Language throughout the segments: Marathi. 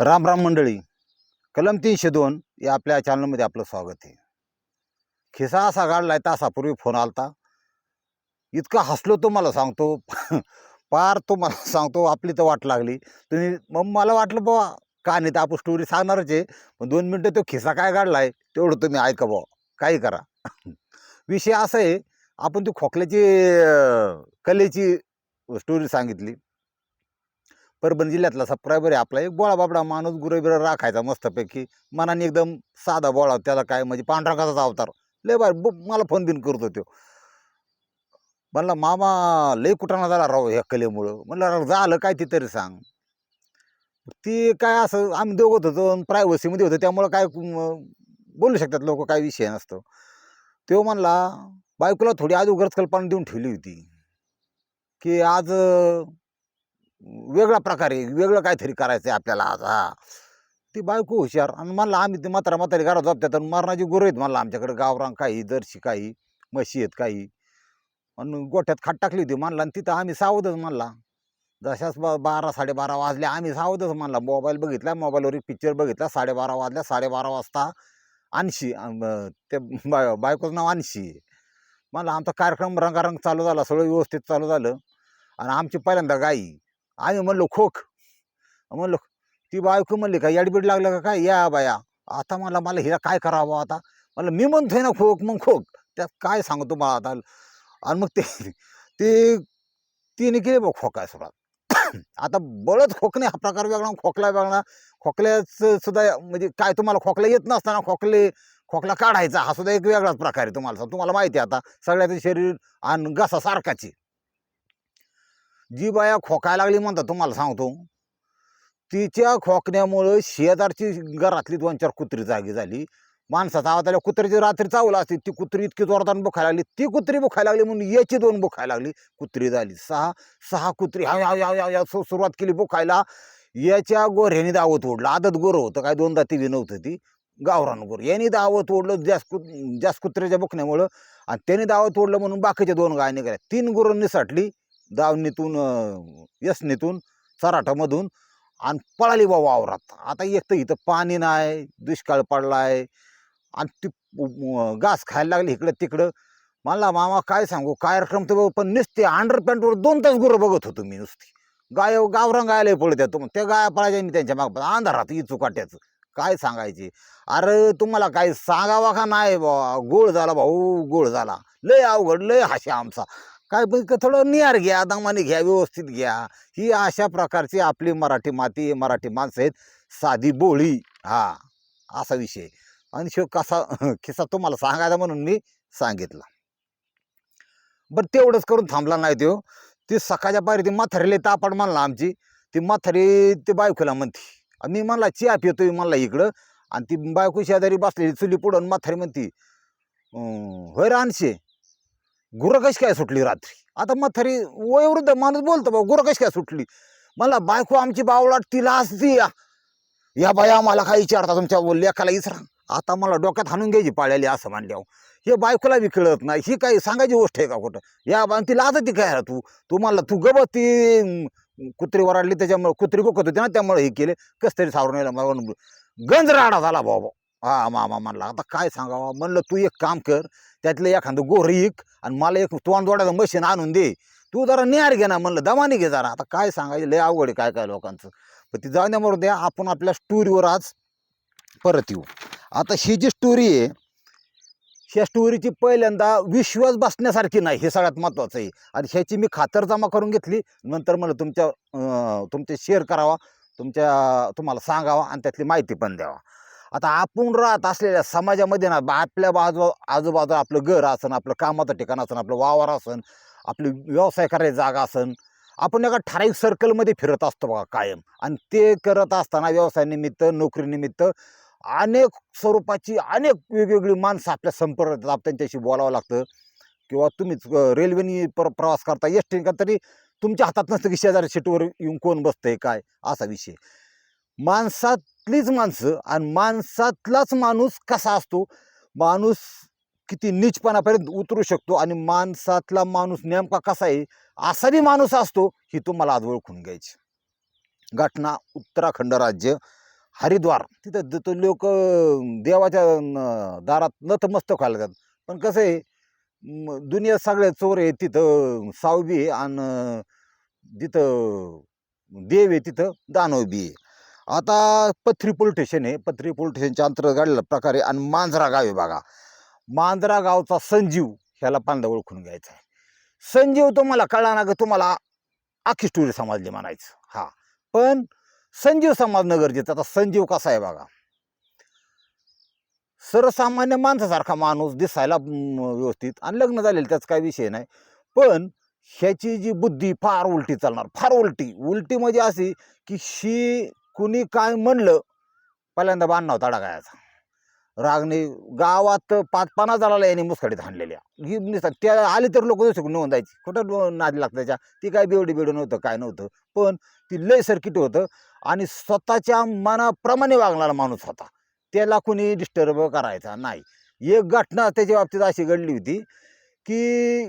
राम राम मंडळी कलम तीनशे दोन या आपल्या चॅनलमध्ये आपलं स्वागत आहे. खिसा असा काढलाय तासापूर्वी फोन आलता. इतका हसलो तो मला सांगतो पार तो मला सांगतो आपली तर वाट लागली. तुम्ही मग मला वाटलं बुवा का नाही तर आपण स्टोरी सांगणारच आहे. पण दोन मिनटं तो खिसा काय काढलाय तेवढं तुम्ही ऐका बुवा काही करा. विषय असा आहे आपण ती खोकल्याची कलेची स्टोरी सांगितली. परभणी जिल्ह्यातला सबस्क्रायबर आहे. आपला एक बोळा बाबडा माणूस गुरेबिरा राखायचा मस्तपैकी. मनाने एकदम साधा बोळा त्याला काय म्हणजे पांढरा कसाचा अवतार. लय बार मला फोन बिन करतो तो म्हणला मामा लय कुठाना झाला राव ह्या कलेमुळं. म्हणलं झालं काय ते तरी सांग. ती काय असं आम्ही दोघत होतो प्रायव्हसीमध्ये होतो त्यामुळं काय बोलू शकतात लोक काय विषय नसतो. तो म्हणला बायकोला थोडी अगोदरच कल्पना देऊन ठेवली होती. की आज वेगळ्या प्रकारे वेगळं काहीतरी करायचं आहे आपल्याला आज हा. ती बायको हुशार आणि म्हणलं आम्ही ते म्हातारा म्हातारी घरात झोपतात आणि मरणाची गुरं आहेत म्हणलं आमच्याकडे गावरान काही जर्शी काही म्हशी आहेत काही. आणि गोठ्यात खाट टाकली होती म्हणला आणि तिथं आम्ही सावधच म्हणला. जशाच ब बारा साडेबारा वाजले आम्ही सावधच म्हणला मोबाईल बघितला मोबाईलवर एक पिक्चर बघितला साडेबारा वाजल्या साडेबारा वाजता आणशी ते बाय बायकोचं नाव आणशी म्हणलं आमचा कार्यक्रम रंगारंग चालू झाला सगळं व्यवस्थित चालू झालं आणि आमची पहिल्यांदा गाई आम्ही म्हणलो खोक. म्हणलो ती बायको म्हणली का याडबीड लागलं का काय? या बाया आता मला मला हिला काय करावं आता? मला मी म्हणतोय ना खोक मग खोक. त्यात काय सांगतो मला आता? आणि मग ते ते तिने केले बघ खोकाय सुरुवात. आता बळच खोकणे हा प्रकार वेगळा खोकला वेगळा. खोकल्याचं सुद्धा म्हणजे काय तुम्हाला खोकला येत नसताना खोकले खोकला काढायचा हा सुद्धा एक वेगळाच प्रकार आहे तुम्हाला. तुम्हाला माहिती आहे आता सगळ्याचं शरीर आणि घसा सारखाची जी बाया खोकायला लागली म्हणतात तुम्हाला सांगतो. तिच्या खोकण्यामुळं शेजारची घरातली दोन चार कुत्री जागी झाली. माणसाचा आवाज आल्या कुत्रीची रात्री चावला असते ती कुत्री इतकी जोरदार बुखायला लागली. ती कुत्री बुखायला लागली म्हणून याची दोन बुखायला लागली. कुत्री झाली. सहा सहा कुत्री हा या या या सुरुवात केली बुखायला याच्या गोऱ्याने दावत ओढलं. आदत गोरं होतं काय दोनदा ती नव्हतं ती. गावरान गोर. यांनी दावत ओढलं जास्त कुत जास्त कुत्र्याच्या बुखण्यामुळं आणि त्याने दावत ओढलं म्हणून बाकीच्या दोन गाय निघाल्या. तीन गुरं निसाटली. दावणीतून यसनीतून चराठामधून आणि पळाली बा वावरात. आता एक तर इथं पाणी नाही दुष्काळ पडला आहे आणि ती घास खायला लागली इकडं तिकडं. मला मामा काय सांगू? कार्यक्रम तर पण नुसते अंडर पॅन्टवर दोन तास गुरं बघत होतो मी नुसती. गाय गावरान गायला पळत्या तुम त्या गाया पळायच्या मी त्यांच्या माग अंधारात इचू काट्याचं काय सांगायचे? अरे तुम्हाला काय सांगावा का नाही बा? गोळ झाला भाऊ गोळ झाला. लय अवघड लय हाशा आमचा. काय पण थोडं नियार घ्या दमाने घ्या व्यवस्थित घ्या. ही अशा प्रकारची आपली मराठी माती मराठी माणसं आहेत. साधी बोळी हा असा विषय. आणि शेव कसा किस्सा तुम्हाला सांगायचा म्हणून मी सांगितला. बरं तेवढंच करून थांबला नाही तो. ती सकाळच्या पायरी ती म्हातारीला तापड म्हणला आमची. ती म्हातारी ती बायकोला म्हणते. आणि मी म्हणला चिया पितोय म्हणला इकडं. आणि ती बायको शेजारी बसलेली चुली पुढं आणि म्हातारी म्हणती होय रानशे. गुरं कशी काय सुटली रात्री? आता म्हातारी वयोवृद्ध माणूस बोलतो बा गुरं कशी काय सुटली? मला बायको आमची बावळाट तिला असती या. या बाया मला काय विचारता तुमच्या लेखाला इसरा? आता मला डोक्यात हाणून घ्यायची पाळ्याली असं म्हणल्यावर. हे बायकोला बी कळत नाही. ही काही सांगायची गोष्ट आहे का कुठं या बा तिला आता ती काय तू? तू म्हणला तू गबत. ती कुत्री वराडली त्याच्यामुळे कुत्री बोकत होती ना त्यामुळे हे केले. कस तरी सावरून यायला म्हणून गंज राडा झाला भाऊ हा मामा म्हणला आता काय सांगावा? म्हणलं तू एक काम कर. त्यातलं एखादं गोर एक आणि मला एक तोंड मशीन आणून दे. तू जरा निहार घे ना म्हणलं दमाने घे जरा. आता काय सांगायचं लय अवघड आहे काय काय लोकांचं. पण ती जाऊ द्या आपण आपल्या स्टोरीवर आज परत येऊ. आता ही जी स्टोरी आहे ह्या स्टोरीची पहिल्यांदा विश्वास बसण्यासारखी नाही हे सगळ्यात महत्त्वाचं आहे. आणि ह्याची मी खातर जमा करून घेतली. नंतर मला तुमच्या तुमचे शेअर करावा तुमच्या तुम्हाला सांगावा आणि त्यातली माहिती पण द्यावा. आता आपण राहत असलेल्या समाजामध्ये ना बा- आपल्या बाजू आजूबाजूला आपलं घर असन आपलं कामाचं ठिकाण असन आपलं वावर असन आपली व्यवसाय करायची जागा असन आपण एका ठराविक सर्कलमध्ये फिरत असतो बघा कायम आणि ते करत असताना व्यवसायानिमित्त नोकरीनिमित्त अनेक स्वरूपाची अनेक वेगवेगळी माणसं आपल्या संपर्क येतात. त्यांच्याशी बोलावं लागतं किंवा तुम्हीच रेल्वेने प्र प्रवास करता एस टी का तरी तुमच्या हातात नसतं की शेजारी सीटवर येऊन कोण बसतंय काय असा विषय माणसात माणसातलीच माणसं आणि माणसातलाच माणूस कसा असतो? माणूस किती नीचपणापर्यंत उतरू शकतो आणि माणसातला माणूस नेमका कसा आहे? असा बी माणूस असतो ही तुम्हाला आज ओळखून घ्यायची. घटना उत्तराखंड राज्य हरिद्वार. तिथं तो लोक देवाच्या न- दारात नतमस्तक व्हायला जातात पण कसं आहे दुनिया सगळे चोर आहे तिथं सावबी आहे आणि तिथं देव आहे तिथं दानव बी आहे. आता पथरी पोलीस स्टेशन आहे. पथरी पोलीस स्टेशनच्या अंतर्गत प्रकारे आणि मांजरा गाव आहे बघा. मांजरा गावचा संजीव ह्याला पांदा ओळखून घ्यायचा आहे. संजीव तुम्हाला कळला ना ग? तुम्हाला आखी स्टोरी म्हणायचं. हा. पण संजीव समजणं गरजेचं. आता संजीव कसा आहे बघा? सर्वसामान्य माणसासारखा माणूस दिसायला व्यवस्थित. आणि लग्न झालेलं त्याचा काही विषय नाही. पण ह्याची जी बुद्धी फार उलटी चालणार. फार उलटी. उलटी म्हणजे अशी की शी कुणी काय म्हणलं पहिल्यांदा बांधणार तडा डागायचा रागने गावात पाच पाना झाला याने मुसकडीत हाणलेल्या. ही नुसतं त्या आली तर लोक दुसरी निघून जायची. कुठं नाद नादी लागतं त्याच्या ती काय बेवडी बेवडी नव्हतं काय नव्हतं. पण ती लय सर्किट होतं आणि स्वतःच्या मनाप्रमाणे वागणारा माणूस होता. त्याला कुणी डिस्टर्ब करायचा नाही. एक घटना त्याच्या बाबतीत अशी घडली होती की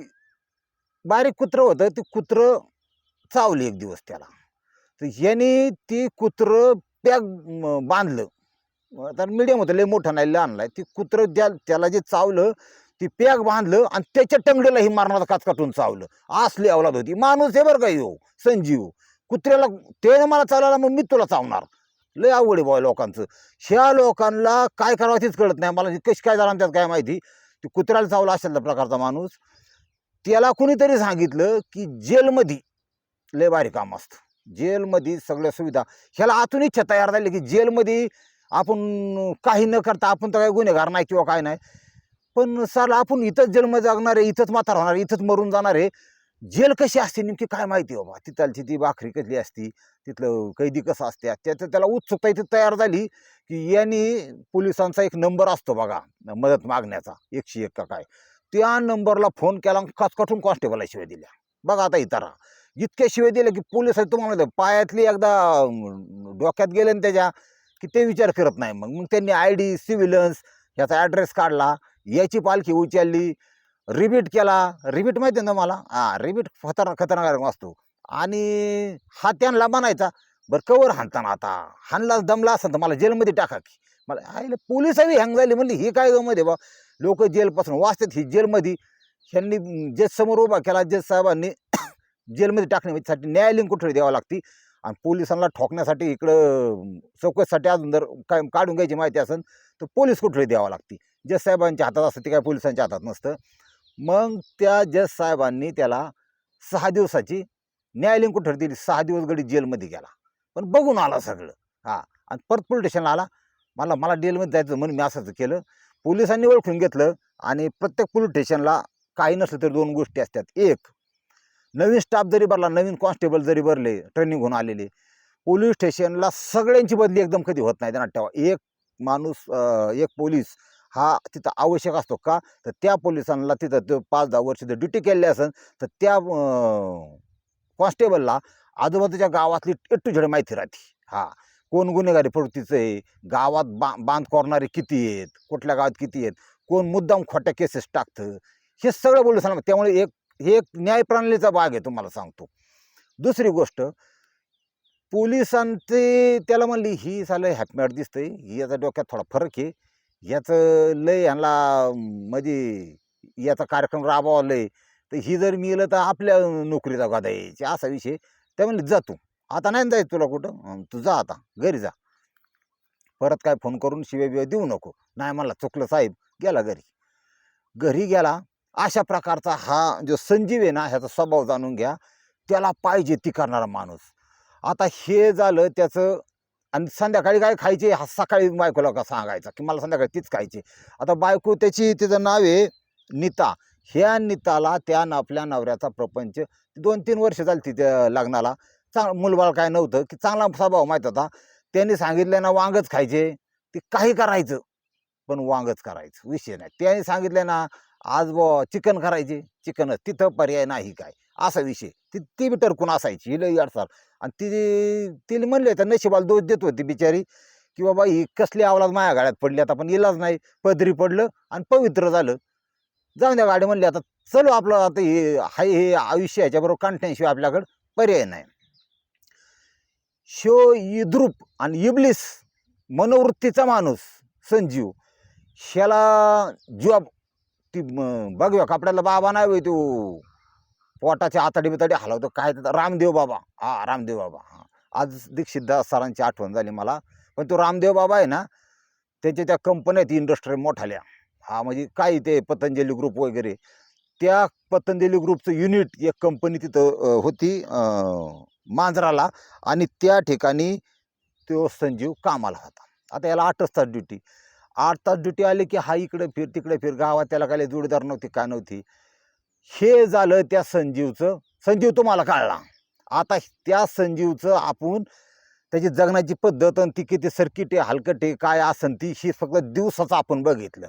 बारीक कुत्रं होतं. ते कुत्रं चावली एक दिवस त्याला. तर याने ती कुत्रं पॅक बांधलं. तर मिडियम होतं लय मोठं नाही लहान नाही. ती कुत्रं द्या त्याला जे चावलं ती पॅक बांधलं आणि त्याच्या टंगडीला ही मारणारा काच काटून चावलं. असली अवलाद होती. माणूस आहे बरं का हो संजीव. कुत्र्याला त्याने मला चावला मग मी तुला चावणार. लय आवड आहे बुवा लोकांचं. ह्या लोकांना काय करावं तेच कळत नाही. मला कशी काय झालं त्यात काय माहिती? ते कुत्र्याला चावला असेल त्या प्रकारचा माणूस. त्याला कुणीतरी सांगितलं की जेलमध्ये लय भारी काम असतं. जेलमध्ये सगळ्या सुविधा. ह्याला आतून इच्छा तयार झाली की जेलमध्ये आपण काही न करता आपण तर काही गुन्हेगार नाही किंवा काय नाही. पण सर आपण इथंच जेलमध्ये जगणार आहे इथंच म्हातार होणार इथंच मरून जाणार आहे. जेल कशी असते नेमकी काय माहिती बाबा? तिथलची ती भाकरी कसली असती तिथलं कैदी कसं असते त्याचं त्याला उत्सुकता इथं तयार झाली की यांनी पोलिसांचा एक नंबर असतो बघा मदत मागण्याचा एकशे एक का काय. त्या नंबरला फोन केला कचकटून कॉन्स्टेबलला शिवाय दिल्या. बघा आता इतर इतक्या शिवाय दिले की पोलीस तुम्हाला पायातली एकदा डोक्यात गेले ना त्याच्या की ते विचार करत नाही मग. मग त्यांनी आय डी सिव्हिलन्स याचा ॲड्रेस काढला याची पालखी उचलली रिबीट केला. रिबीट माहिती आहे ना मला हां रिबीट खतरनाक खतरनाक असतो आणि हा त्यांना म्हणायचा बरं कवर हाणताना आता. हाणला दमला असेल तर मला जेलमध्ये टाका की. मला आईला पोलिसही हँग झाली म्हणली ही काय मध्ये बा लोक जेलपासून वाचतात ही जेलमध्ये. ह्यांनी जज समोर उभा केला जज साहेबांनी जेलमध्ये टाकण्यासाठी न्यायालयीन कोठडी द्यावं लागती. आणि पोलिसांना ठोकण्यासाठी इकडं चौकशीसाठी अजून जर काय काढून घ्यायची माहिती असेल तर पोलीस कोठडी द्यावं लागती. जज साहेबांच्या हातात असतं ते काय पोलिसांच्या हातात नसतं. मग त्या जज साहेबांनी त्याला सहा दिवसाची न्यायालयीन कोठडी दिली. सहा दिवस गडी जेलमध्ये गेला. पण बघून आला सगळं. हां. आणि परत पोलीस स्टेशनला आला. मला मला जेलमध्ये जायचं म्हणून मी असंच केलं. पोलिसांनी ओळखून घेतलं. आणि प्रत्येक पोलीस स्टेशनला काही नसलं तरी दोन गोष्टी असतात. एक नवीन स्टाफ जरी भरला नवीन कॉन्स्टेबल जरी भरले ट्रेनिंग होऊन आलेले पोलीस स्टेशनला सगळ्यांची बदली एकदम कधी होत नाही त्यांना ठेवा. एक माणूस एक पोलीस हा तिथं आवश्यक असतो का? तर त्या पोलिसांना तिथं तो पाच दहा वर्ष जर ड्युटी केली असेल तर त्या कॉन्स्टेबलला आजूबाजूच्या गावातली ए टू झेड माहिती राहते. हा कोण गुन्हेगारी प्रवृत्तीचं आहे गावात बा बांध करणारे किती आहेत कुठल्या गावात किती आहेत कोण मुद्दाम खोट्या केसेस टाकतं हे सगळं पोलिसांना त्यामुळे एक हे एक न्यायप्रणालीचा भाग आहे तुम्हाला सांगतो. दुसरी गोष्ट पोलिसांचे त्याला म्हणली ही सालं हॅपमॅट दिसतंय. ही याचा डोक्यात थोडा फरक आहे. याचं लय ह्यांना म्हणजे याचा कार्यक्रम राबवा लय. तर ही जर मिळलं तर आपल्या नोकरीचा गादा यायची असा विषय. त्या म्हणले जा तू. आता नाही जायचं तुला कुठं? तू जा आता. घरी जा. परत काय फोन करून शिव्या बिव्या देऊ नको. नाही मला चुकलं साहेब. गेला घरी. घरी गेला. अशा प्रकारचा हा जो संजीव आहे ना ह्याचा स्वभाव जाणून घ्या. त्याला पाहिजे ती करणारा माणूस. आता हे झालं त्याचं आणि संध्याकाळी काय खायचे? हा सकाळी बायकोला का सांगायचा की मला संध्याकाळी तीच खायची. आता बायको त्याची तिचं नाव आहे नीता. ह्या नीताला त्या आपल्या नवऱ्याचा प्रपंच दोन तीन वर्ष झाली तिथं लग्नाला. चांग मुलबाळ काय नव्हतं की चांगला स्वभाव माहीत होता. त्यांनी सांगितलं ना वांगच खायचे. ते काही करायचं पण वांगच करायचं. विषय नाही. त्यांनी सांगितलं ना आज ब चिकन करायचे. चिकनच तिथं पर्याय नाही काय. असा विषय. ती ती बी टरकून असायची. ही लई अडसाल आणि ती तिला म्हणले तर नशिबाला दोष देत होती बिचारी. की बाबा ही कसली आवलाद माया गाड्यात पडली. आता पण इलाज नाही. पदरी पडलं आणि पवित्र झालं. जाऊन द्या गाडी म्हणली आता चलो आपलं आता हे हाय हे आयुष्य ह्याच्याबरोबर काढण्याशिवाय आपल्याकडं पर्याय नाही. शो इद्रुप आणि इबलिस मनोवृत्तीचा माणूस संजीव. ह्याला जॉब ती बघूया कपड्याला बाबा नाही होय तो. पोटाचे आताडी बिताडी हलवतो. काय रामदेव बाबा. हा रामदेव बाबा. हा. आज दीक्षितदास सरांची आठवण झाली मला. पण तो रामदेव बाबा आहे ना त्याच्या त्या कंपन्या आहेत इंडस्ट्री मोठाल्या. हा म्हणजे काय ते पतंजली ग्रुप वगैरे. त्या पतंजली ग्रुपचं युनिट एक कंपनी तिथं होती मांजराला. आणि त्या ठिकाणी तो संजीव कामाला होता. आता याला आठच तास ड्युटी आठ तास ड्युटी आली की हा इकडे फिर तिकडे फिर. गावात त्याला काय जोडीदार नव्हती काय नव्हती. हे झालं त्या संजीवचं. संजीव तुम्हाला कळला. आता त्या संजीवचं आपण त्याची जगण्याची पद्धत आणि ती किती सर्किटे हलकटे काय असन ती ही फक्त दिवसाचं आपण बघितलं.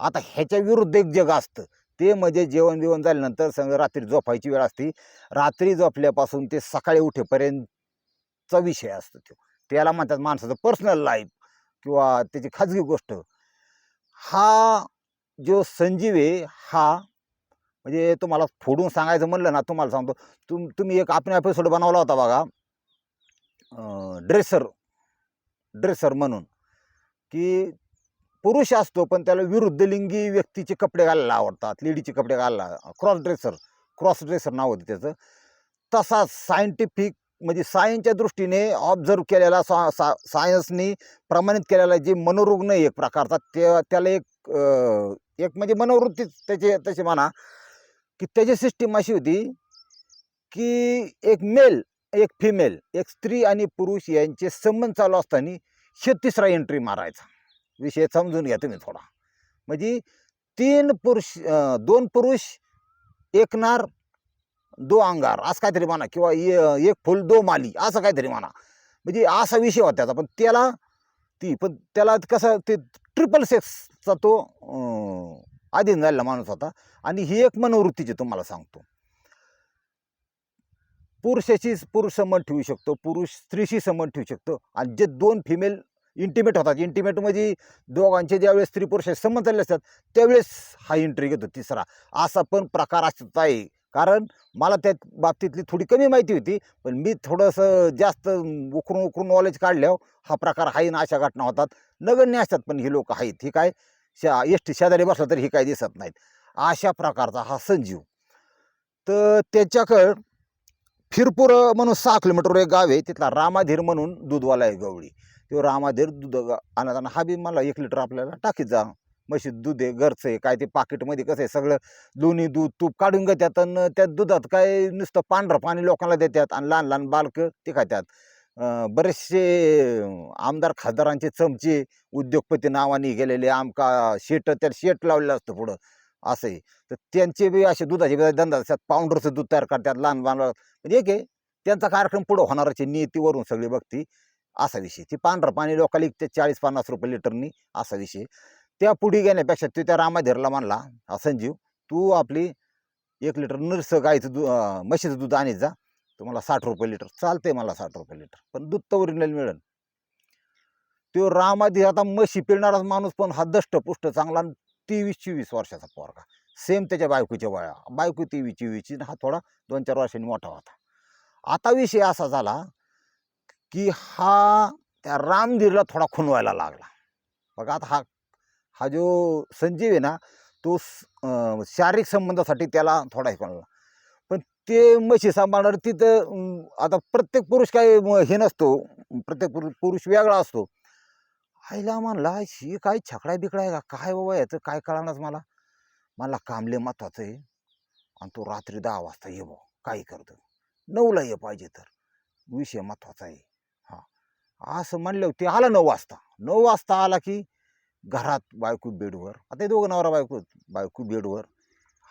आता ह्याच्या विरुद्ध एक जग असतं. ते म्हणजे जेवण बिवण झाल्यानंतर संग रात्री झोपायची वेळ असते. रात्री झोपल्यापासून ते सकाळी उठेपर्यंतचा विषय असतो तो. त्याला म्हणतात माणसाचं पर्सनल लाईफ किंवा त्याची खाजगी गोष्ट. हा जो संजीव आहे हा म्हणजे तुम्हाला फोडून सांगायचं म्हणलं ना तुम्हाला सांगतो. तुम तुम्ही एक आपण एपिसोड बनवला होता बघा. ड्रेसर ड्रेसर म्हणून. की पुरुष असतो पण त्याला विरुद्ध लिंगी व्यक्तीचे कपडे घालायला आवडतात. लेडीचे कपडे घालायला. क्रॉस ड्रेसर क्रॉस ड्रेसर नाव होतं त्याचं. तसा सायंटिफिक म्हणजे सायन्सच्या दृष्टीने ऑब्झर्व केलेला सा सा सायन्सनी प्रमाणित केलेला जे मनोरुग्ण एक प्रकारचा ते त्याला एक एक म्हणजे मनोवृत्तीच त्याचे तसे म्हणा की त्याची सिस्टीम अशी होती की एक मेल एक फिमेल एक स्त्री आणि पुरुष यांचे संबंध चालू असताना हे तिसरा एंट्री मारायचा. विषय समजून घ्या तुम्ही थोडा. म्हणजे तीन पुरुष दोन पुरुष एक नार दो अंगार असं काहीतरी म्हणा किंवा ए- एक फुल दो माली असं काहीतरी म्हणा. म्हणजे असा विषय होता त्याचा. पण त्याला ती पण त्याला कसं ते ट्रिपल सेक्सचा तो अं, अधीन झालेला माणूस होता. आणि ही एक मनोवृत्तीची तुम्हाला सांगतो. पुरुषाशी पुरुष संबंध ठेवू शकतो पुरुष स्त्रीशी संबंध ठेवू शकतो. आणि जे दोन फिमेल इंटिमेट होतात इंटिमेट म्हणजे दोघांचे ज्यावेळेस स्त्री पुरुष संबंध चालले असतात त्यावेळेस हा इंट्री घेतो तिसरा. असा पण प्रकार असत आहे. कारण मला त्या बाबतीतली थोडी कमी माहिती होती पण मी थोडंसं जास्त उकरून उकरून नॉलेज काढल्यावर हा प्रकार आहे ना अशा घटना होतात. नगण्य असतात पण ही लोक आहेत. ही काय? शा एस टी शेजारी बसला तरी ही काय दिसत नाहीत. अशा प्रकारचा हा संजीव. तर त्याच्याकडं फिरपूर म्हणून सहा किलोमीटरवर एक गाव आहे. तिथला रामाधीर म्हणून दूधवाला आहे गवळी. तो रामाधीर दूध ग- आणताना हा बी मला एक लिटर आपल्याला टाकीत जा. म्हशीत दूध आहे घरचं आहे काय ते पाकिटमध्ये कसं आहे सगळं लोणी दूध तूप काढून घेतात आणि त्या दुधात काय नुसतं पांढरं पाणी लोकांना देतात आणि लहान लहान बालकं ते खातात. बरेचसे आमदार खासदारांचे चमचे उद्योगपती नावाने गेलेले आमका शेट त्या शेट लावलेलं असतं पुढं असं आहे. तर त्यांचे बी असे दुधाचे धंदा असतात पावडरचं दूध तयार करतात लहान लहान म्हणजे एक आहे त्यांचा कार्यक्रम पुढं होणारच नीतीवरून नियतीवरून सगळी बघती असा विषय ती पांढरं पाणी लोकांना ते चाळीस पन्नास रुपये लिटरनी असा विषय त्या पुढे घेण्यापेक्षा तो त्या रामाधीरला म्हणला हा संजीव तू आपली एक लिटर नरसं गाईचं दूध म्हशीचं दूध आणीत जा. तुम्हाला साठ रुपये लिटर चालते मला साठ रुपये लिटर पण दूध तर ओरिजिनल मिळेल. तो रामाधीर आता म्हशी पिळणाराच माणूस पण हा दष्टपुष्ट चांगला आणि तेवीस चोवीस वर्षाचा पोरगा. सेम त्याच्या बायकोच्या वया बायको तेवीस चोवीसची हा थोडा दोन चार वर्षांनी मोठा होता. आता विषय असा झाला की हा त्या रामधीरला थोडा खुनवायला लागला. बघा आता हा हा जो संजीव आहे ना तो स- शारीरिक संबंधासाठी त्याला थोडा हे कोणाला पण ते म्हशी सांभाळणार तिथं आता प्रत्येक पुरुष काय हे नसतो प्रत्येक पुरु- पुरुष वेगळा असतो. आईला म्हणला ही काय छकडा बिकडाय का? काय बाबा याचं? काय कळणार मला? मला कामले महत्वाचं आहे. आणि तो रात्री दहा वाजता ये भाऊ काही करतो नऊला ये पाहिजे तर. विषय महत्त्वाचा आहे. हा. असं म्हणलं ते आला नऊ वाजता. नऊ वाजता आला की घरात बायको बेडवर. आता दोघं नवरा बायको बायको बेडवर.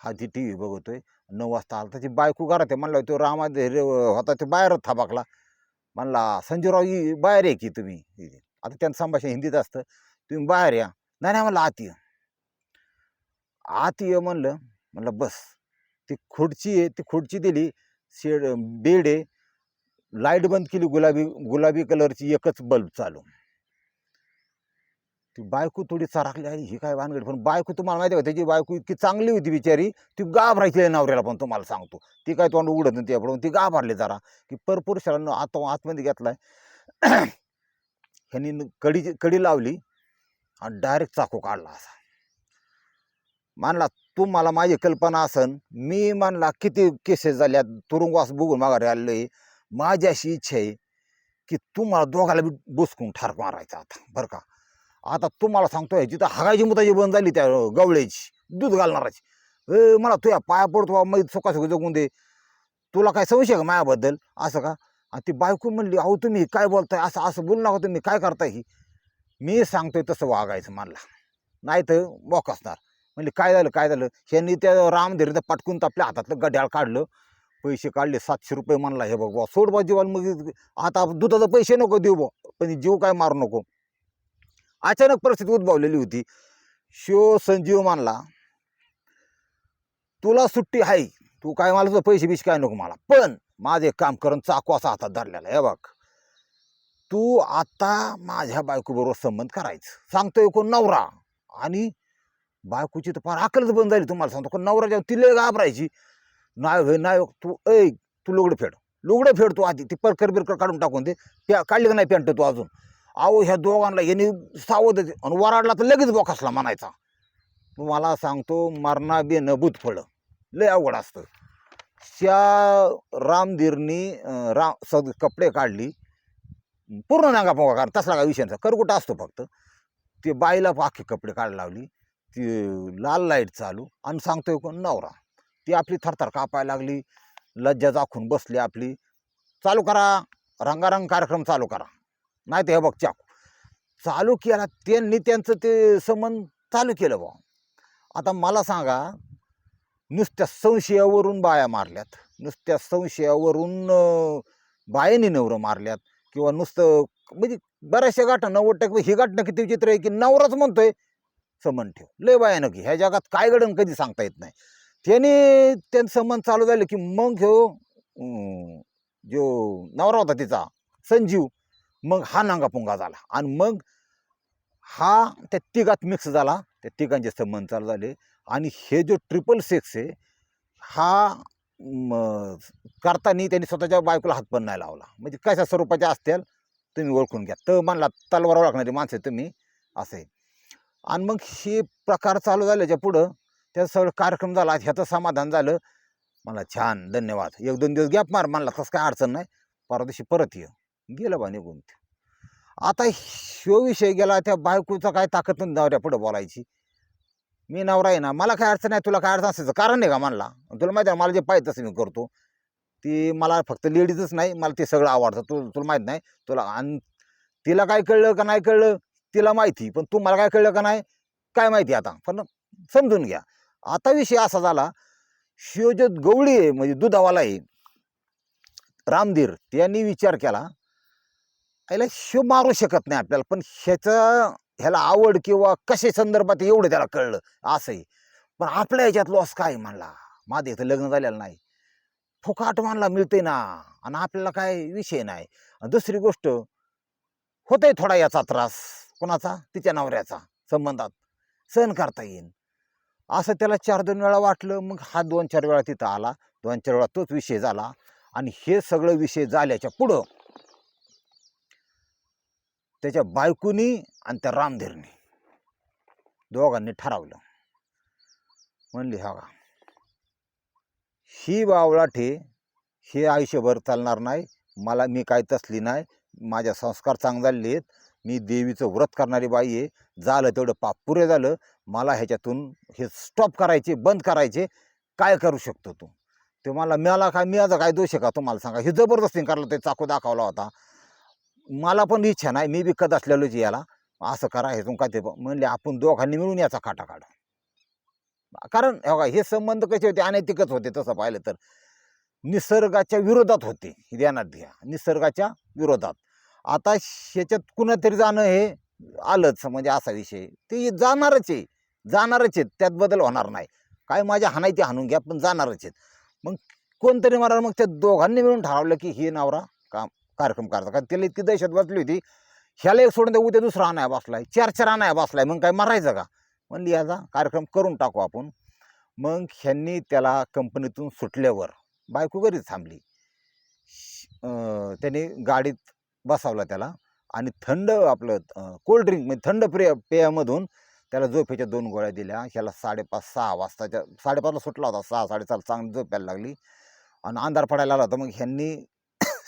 हा ती टी व्ही बघतोय. नऊ वाजता आला त्याची बायको घरात आहे. म्हणलं तो रामा होता ते बाहेरच थाबाकला. म्हणला संजूराव ही बाहेर आहे की तुम्ही? आता त्यांचं संभाषण हिंदीत असतं. तुम्ही बाहेर या. नाही नाही म्हणलं आत ये. आत ये म्हणलं. म्हणलं बस. ती खुर्ची आहे ती खुर्ची दिली. शेड बेड आहे. लाइट बंद केली गुलाबी गुलाबी कलरची एकच बल्ब चालू. ती बायको थोडी चराकली आहे ही काय भानगड? पण बायको तुम्हाला माहिती आहे त्याची बायको इतकी चांगली होती बिचारी ती घाबरायची आहे नवऱ्याला पण तुम्हाला सांगतो. ती काय तोंड उघडत नाही त्याकडून ती घाबरली जरा. की परपुरुषाला आता आतमध्ये घेतलाय. ह्यांनी न- कडी कडी लावली आणि डायरेक्ट चाकू काढला असा. मानला तू मला माझी कल्पना असन. मी मानला किती केसेस झाल्या तुरुंगवास बघून माघारी आलोय माझी अशी इच्छा आहे की तुम्हाला दोघाला बी बुसकून ठार मारायचा आता बरं का? आता तुम्हाला सांगतो तिथं तर हागायची मुताची बंद झाली त्या गवळ्याची दूध घालणाराची. ए मला तुया पाया पडतो बा मी सुखासुखी जगून दे. तुला काय संशय का मायाबद्दल असं का? आणि ती बायको म्हणली अहो तुम्ही काय बोलताय? असं असं बोलू नका तुम्ही काय करताय ही? मी सांगतोय तसं वागायचं म्हणला नाही तर बॉक असणार म्हणजे काय झालं काय झालं? ह्यांनी त्या रामधीर पटकून तर आपल्या हातातलं गड्याळ काढलं. पैसे काढले सातशे रुपये म्हणला हे बघ बुवा सोड बा जीवाला मग आता दुधाचा पैसे नको देऊ बा पण जीव काय मारू नको. अचानक परिस्थिती उद्भवलेली होती. शिव संजीव मानला तुला सुट्टी आहे. तू काय मला तुझं पैसे बिश काय नको मला. पण माझं एक काम करून चाकू असा हातात धरलेला आहे, बघ. तू आता माझ्या बायकोबरोबर संबंध करायचं. सांगतोय कोण नवरा. आणि बायकोची तर फार अकलच बंद झाली. तुम्हाला सांगतो कोण नवरा जेव्हा तिला घाबरायची. नाही होय नाही तू ऐ तू लुगडं फेड. लुगडं फेड तू आधी. ती परकर बिरकर काढून टाकून दे. प्या काढली का नाही पॅन्ट तू अजून? अहो ह्या दोघांना यांनी सावध आणि वराडला तर लगेच बोकासला म्हणायचा. तुम्हाला सांगतो मरणा बे भूत फळं. लय अवघड असतं. त्या रामधीरनी रा राम सग कपडे काढली. पूर्ण नांगा पोगा काढ तसला काय विषयांचा करकुटा असतो फक्त. ते बाईला आखे कपडे काढ लावली. ती लाल लाइट चालू. आणि सांगतोय कोण? नवरा. ती आपली थरथर कापायला लागली. लज्जा जाखून बसली आपली. चालू करा. रंगारंग कार्यक्रम चालू करा. नाही ते हे बघ चाकू. चालू केला त्यांनी त्यांचं ते संबंध चालू केलं बा आता मला सांगा नुसत्या संशयावरून बाया मारल्यात नुसत्या संशयावरून बायाने नवरं मारल्यात किंवा नुसतं म्हणजे बऱ्याचशा गाठा नव्वद टक्के ही गाठणं किती विचित्र आहे की नवराच म्हणतोय संबंध ठेव. लय बायानं की ह्या जगात काय घडण कधी सांगता येत नाही. त्याने त्यांचं संबंध चालू झालं की मग ह्यो जो नवरा होता तिचा संजीव मग हा नांगापुंगा झाला. आणि मग हा त्या तिघात मिक्स झाला. त्या तिघांचे संबंध चालू झाले. आणि हे जो ट्रिपल सेक्स आहे हा करताना त्यांनी स्वतःच्या बायकोला हात पण नाही लावला. म्हणजे कशा स्वरूपाच्या असतील तुम्ही ओळखून घ्या. तर म्हणला तलवार ओळखणारी माणसं तुम्ही. असं. आहे आणि मग हे प्रकार चालू झाल्याच्या पुढं. त्या सगळं कार्यक्रम झाला. ह्याचं समाधान झालं. मला छान. धन्यवाद. एक दोन दिवस गॅप मार. म्हणला तसं काय अडचण नाही. परवा दिवशी परत ये. गेलं बा निघून आता शो विषय गेला त्या बायकोचा काय ताकद नाही नवऱ्या पुढं बोलायची. मी नवरा आहे ना मला काय अडचण आहे तुला काय अडचण असायचं कारण नाही का म्हणला. तुला माहिती आहे मला जे पाहिजे तसं मी करतो. ती मला फक्त लेडीजच नाही मला ते सगळं आवडतं. तू तुला माहीत नाही तुला आणि तिला काय कळलं का नाही कळलं तिला माहिती. पण तू मला काय कळलं का नाही काय माहिती आता. पण समजून घ्या. आता विषय असा झाला शिवजत गवळी आहे म्हणजे दुधावाला आहे. रामधीर त्यांनी विचार केला याला शिव मारू शकत नाही आपल्याला. पण ह्याचं ह्याला आवड किंवा कशा संदर्भात एवढं त्याला कळलं. असंही पण आपल्या ह्याच्यात लॉस काय म्हणला? माझं इथं लग्न झालेलं नाही. फुकाट मानला मिळते ना. आणि आपल्याला काय विषय नाही. दुसरी गोष्ट होतंय थोडा याचा त्रास. कोणाचा? तिच्या नवऱ्याचा. संबंधात. सहन करता येईन. असं त्याला चार दोन वेळा वाटलं. मग हा दोन चार वेळा तिथं आला. दोन चार वेळा तोच विषय झाला. आणि हे सगळं विषय झाल्याच्या पुढं त्याच्या बायकोनी आणि त्या रामधीरनी. दोघांनी ठरवलं. म्हणली हा ही बावळाठे हे आयुष्यभर चालणार नाही. मला मी काय तसली नाही. माझ्या संस्कार चांगले झालेले आहेत. मी देवीचं व्रत करणारी बाई आहे. झालं तेवढं पाप पुरे झालं. मला ह्याच्यातून हे स्टॉप करायचे बंद करायचे. काय करू शकतो तू? ते मला मिळाला काय मी काय दोष आहे का? तुम्हाला सांगा. हे जबरदस्ती करायला ते चाकू दाखवला होता. मला पण इच्छा नाही मी बी असलेलोच याला असं करा हे तुम काय ते ब- म्हणले आपण दोघांनी मिळून याचा काटा काढा. कारण हे बघा, हे संबंध कसे होते? अनैतिकच होते तसं पाहिलं तर. निसर्गाच्या विरोधात होते ध्यानात घ्या. निसर्गाच्या विरोधात. आता ह्याच्यात कुणातरी जाणं हे आलंच म्हणजे असा विषय. ते जाणारच आहे. जाणारच आहेत. त्यात बदल होणार नाही. काय माझ्या हाणायची हाणून घ्या पण जाणारच आहेत. मग कोणतरी मला मग त्या दोघांनी मिळून ठरवलं की हे नवरा काम कार्यक्रम करता कारण त्याला इतकी दहशत बसली होती. ह्याला एक सोडून द्या उद्या दुसरा आणाया बसलाय. चार चार आणाया बसलाय. मग काय मारायचं का? म्हणली याचा कार्यक्रम करून टाकू आपण. मग ह्यांनी त्याला कंपनीतून सुटल्यावर बायको घरीच थांबली. श- त्याने गाडीत बसावला त्याला आणि थंड आपलं कोल्ड ड्रिंक म्हणजे थंड पेय पेयामधून त्याला झोपेच्या दोन गोळ्या दिल्या. ह्याला साडेपाच सहा वाजताच्या साडेपाचला सुटला होता सहा साडेसात चांगली झोप यायला लागली. आणि अंधार पडायला आला होता. मग ह्यांनी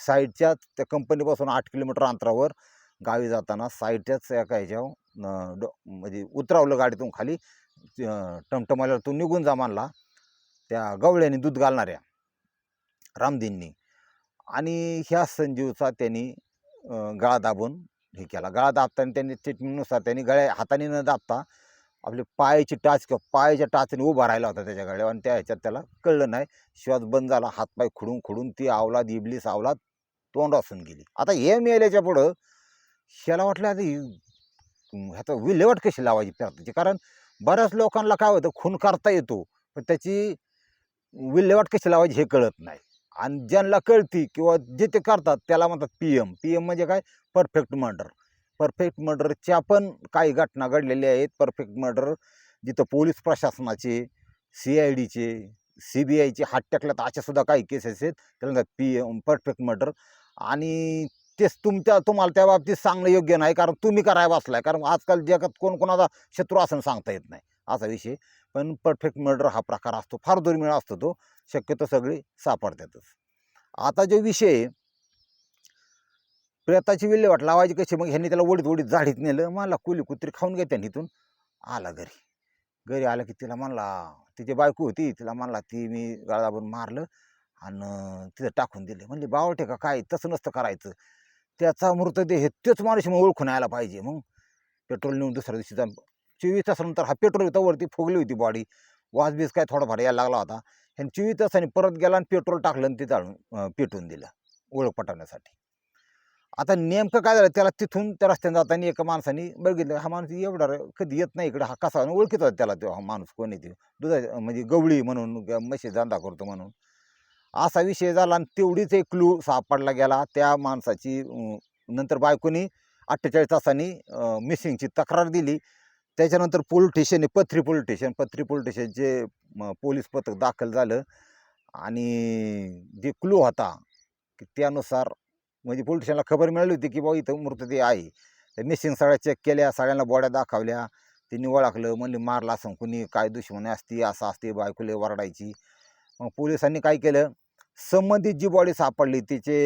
साईडच्या त्या कंपनीपासून आठ किलोमीटर अंतरावर गावी जाताना साईडच्याच एका ह्याच्यावर डो- म्हणजे उतरावलं गाडीतून खाली टमटमाल्यावर तो निघून जा मानला त्या गवळ्याने दूध घालणाऱ्या रामदींनी आणि ह्या संजीवचा त्यांनी गळा दाबून हे केला. गळा दाबताना त्यांनी ट्रीटमेंटनुसार त्यांनी गळ्या हाताने न दाबता आपले पायाची टाच किंवा पायाच्या टाचने उभा राहिला होता त्याच्या गळ्यावर आणि त्या ह्याच्यात त्याला कळलं नाही. श्वास बंद झाला हातपाय खुडून खुडून ती आवलाद इबलीस आवलाद तोंड असून गेली. आता हे मिळाल्याच्या पुढं ह्याला वाटलं आता ह्याचं विल्हेवाट कशी लावायची पेरताची कारण बऱ्याच लोकांना काय होतं खून करता येतो पण त्याची विल्हेवाट कशी लावायची हे कळत नाही. आणि ज्यांना कळती किंवा जे ते करतात त्याला म्हणतात पी एम पी एम म्हणजे काय? परफेक्ट मर्डर परफेक्ट मर्डरच्या पण काही घटना घडलेल्या आहेत. परफेक्ट मर्डर जिथं पोलीस प्रशासनाचे सी आय डीचे सी बी आयचे हात टाकल्यात अशा सुद्धा काही केसेस आहेत. त्याला म्हणतात पी एम परफेक्ट मर्डर आणि तेच तुमच्या तुम्हाला त्या बाबतीत सांगणं योग्य नाही कारण तुम्ही कराय बसलाय. कारण आजकाल जगात कोण कोणाचा शत्रू असं सांगता येत नाही असा विषय. पण परफेक्ट मर्डर हा प्रकार असतो फार दुर्मिळ असतो तो. शक्यतो सगळी सापडतातच. आता जो विषय प्रेताची विल्हेवाट लावायची कशी? मग ह्यांनी त्याला ओढीत ओढीत झाडीत नेलं मला कुली कुत्री खाऊन घेते इथून. आला घरी. घरी आला की तिला म्हणला तिची बायको होती. तिला म्हणला ती मी गळाबून मारलं. आणि तिथं टाकून दिले. म्हणजे बावटे का काय तसं नसतं करायचं. त्याचा मृतदेह हे तेच माणूस मग ओळखून यायला पाहिजे. मग पेट्रोल नेऊन दुसऱ्या दिवशी जाऊन चोवीस तासानंतर हा पेट्रोल होता वरती फुगली होती बॉडी. वाजबीज काय थोडाफार यायला लागला होता. आणि चोवीस तासाने परत गेला आणि पेट्रोल टाकलं आणि ते जाळून पेटवून दिलं ओळख पटवण्यासाठी. आता नेमकं काय झालं त्याला तिथून त्या रस्त्याने जाताना एका माणसाने बघितलं हा माणूस एवढा कधी येत नाही इकडे. हा कसा ओळखीत होता त्याला तो हा माणूस कोणी ते? दुधा म्हणजे गवळी म्हणून म्हशी धंदा करतो म्हणून. असा विषय झाला आणि तेवढीच एक क्लू सापडला गेला. त्या माणसाची नंतर बायकोनी अठ्ठेचाळीस तासांनी मिसिंगची तक्रार दिली. त्याच्यानंतर police station Pathri police station Pathri police स्टेशनचे म, पोलीस पथक दाखल झालं. आणि जे क्लू होता की त्यानुसार म्हणजे पोलीस स्टेशनला खबर मिळाली होती की बाबा इथं मृतदेह आहे. तर मिसिंग सगळ्या चेक केल्या सगळ्यांना बॉड्या दाखवल्या. त्यांनी ओळखलं म्हणले मारला असं कुणी काय दुश्मनी असती असं असते बायकोले वरडायची. मग पोलिसांनी काय केलं? संबंधित जी बॉडी सापडली तिचे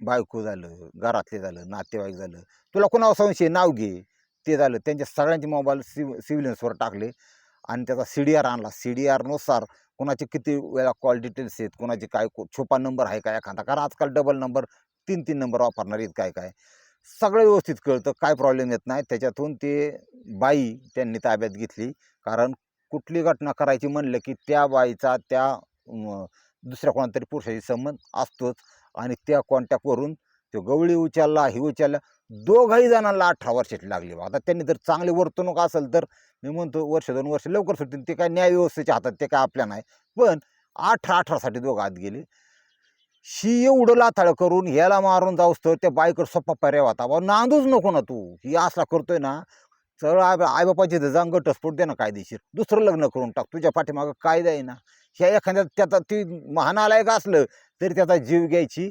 बायको झालं घरातले झालं नातेवाईक झालं तुला कोणावर संशय? नाव घे. ते झालं. त्यांच्या सगळ्यांचे मोबाईल सिव सिव्हिलन्सवर टाकले आणि त्याचा सी डी आर आणला. सी डी आरनुसार कोणाचे किती वेळा कॉल डिटेल्स आहेत कोणाचे काय छोपा नंबर आहे का एखादा? कारण आजकाल डबल नंबर तीन तीन नंबर वापरणार आहेत काय काय सगळं व्यवस्थित कळतं काय प्रॉब्लेम येत नाही. त्याच्यातून ते बाई त्यांनी ताब्यात घेतली. कारण कुठली घटना करायची म्हणलं की त्या बाईचा त्या दुसऱ्या कोणाला तरी पुरुषाशी संबंध असतोच. आणि त्या कॉन्टॅक्टवरून तो गवळी उचलला ही उचलला दोघाही जणांना अठरा वर्षाची लागली बा. आता त्यांनी जर चांगली वर्तणूक असेल तर मी म्हणतो वर्ष दोन वर्ष लवकर सुटतील. ते काय न्याय व्यवस्थेच्या हातात ते काय आपल्या नाही. पण अठरा अठरासाठी दोघं आत गेले. शी एवढं लाथाळ करून ह्याला मारून जाऊस तर त्या बायकर सोप्पा पर्याय होता बा. नांदूच नको ना तू. ही असला करतोय ना चळ आई आईबापाची जांग घटस्फोट दे ना कायदेशीर. दुसरं लग्न करून टाक. तुझ्या पाठीमागं कायदा आहे ना. ह्या एखाद्या त्याचा ती महानालायक असलं तरी त्याचा जीव घ्यायची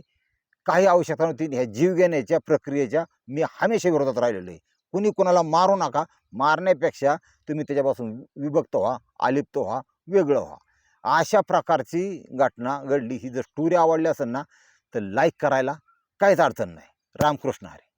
काही आवश्यकता नव्हती. ह्या जीव घेण्याच्या प्रक्रियेच्या मी हमेशा विरोधात राहिलेलो आहे. कुणी कुणाला मारू नका. मारण्यापेक्षा तुम्ही त्याच्यापासून विभक्त व्हा आलिप्त व्हा वेगळं व्हा. अशा प्रकारची घटना घडली. ही जर स्टोरी आवडली असेल ना तर लाईक करायला काहीच अडचण नाही. रामकृष्ण हरे.